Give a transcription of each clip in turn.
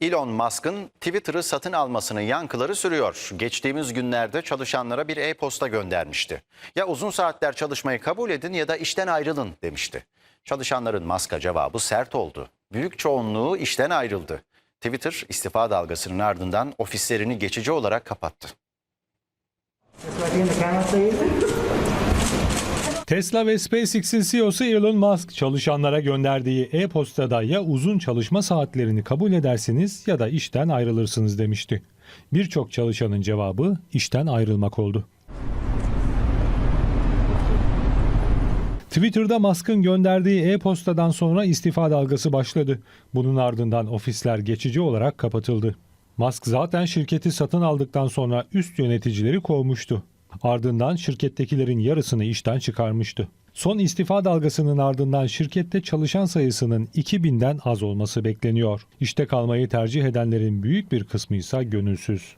Elon Musk'ın Twitter'ı satın almasının yankıları sürüyor. Geçtiğimiz günlerde çalışanlara bir e-posta göndermişti. Ya uzun saatler çalışmayı kabul edin ya da işten ayrılın demişti. Çalışanların Musk'a cevabı sert oldu. Büyük çoğunluğu işten ayrıldı. Twitter istifa dalgasının ardından ofislerini geçici olarak kapattı. Tesla ve SpaceX'in CEO'su Elon Musk çalışanlara gönderdiği e-postada ya uzun çalışma saatlerini kabul edersiniz ya da işten ayrılırsınız demişti. Birçok çalışanın cevabı işten ayrılmak oldu. Twitter'da Musk'ın gönderdiği e-postadan sonra istifa dalgası başladı. Bunun ardından ofisler geçici olarak kapatıldı. Musk zaten şirketi satın aldıktan sonra üst yöneticileri kovmuştu. Ardından şirkettekilerin yarısını işten çıkarmıştı. Son istifa dalgasının ardından şirkette çalışan sayısının 2000'den az olması bekleniyor. İşte kalmayı tercih edenlerin büyük bir kısmı ise gönülsüz.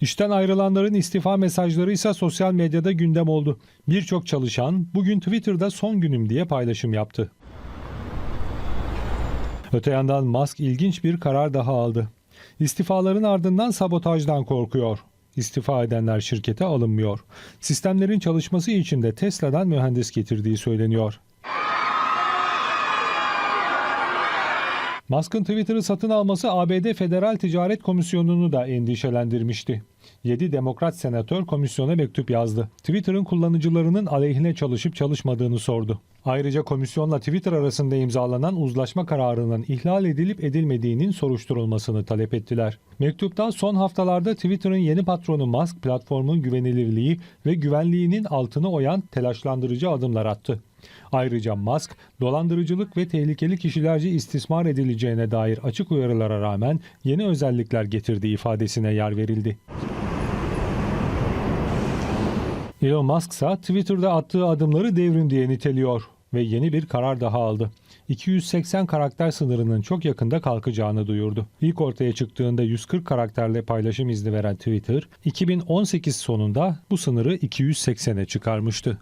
İşten ayrılanların istifa mesajları ise sosyal medyada gündem oldu. Birçok çalışan bugün Twitter'da son günüm diye paylaşım yaptı. Öte yandan Musk ilginç bir karar daha aldı. İstifaların ardından sabotajdan korkuyor. İstifa edenler şirkete alınmıyor. Sistemlerin çalışması için de Tesla'dan mühendis getirdiği söyleniyor. Musk'ın Twitter'ı satın alması ABD Federal Ticaret Komisyonu'nu da endişelendirmişti. 7 demokrat senatör komisyona mektup yazdı. Twitter'ın kullanıcılarının aleyhine çalışıp çalışmadığını sordu. Ayrıca komisyonla Twitter arasında imzalanan uzlaşma kararının ihlal edilip edilmediğinin soruşturulmasını talep ettiler. Mektupta son haftalarda Twitter'ın yeni patronu Musk platformun güvenilirliği ve güvenliğinin altını oyan telaşlandırıcı adımlar attı. Ayrıca Musk, dolandırıcılık ve tehlikeli kişilerce istismar edileceğine dair açık uyarılara rağmen yeni özellikler getirdiği ifadesine yer verildi. Elon Musk ise Twitter'da attığı adımları devrim diye niteliyor ve yeni bir karar daha aldı. 280 karakter sınırının çok yakında kalkacağını duyurdu. İlk ortaya çıktığında 140 karakterle paylaşım izni veren Twitter, 2018 sonunda bu sınırı 280'e çıkarmıştı.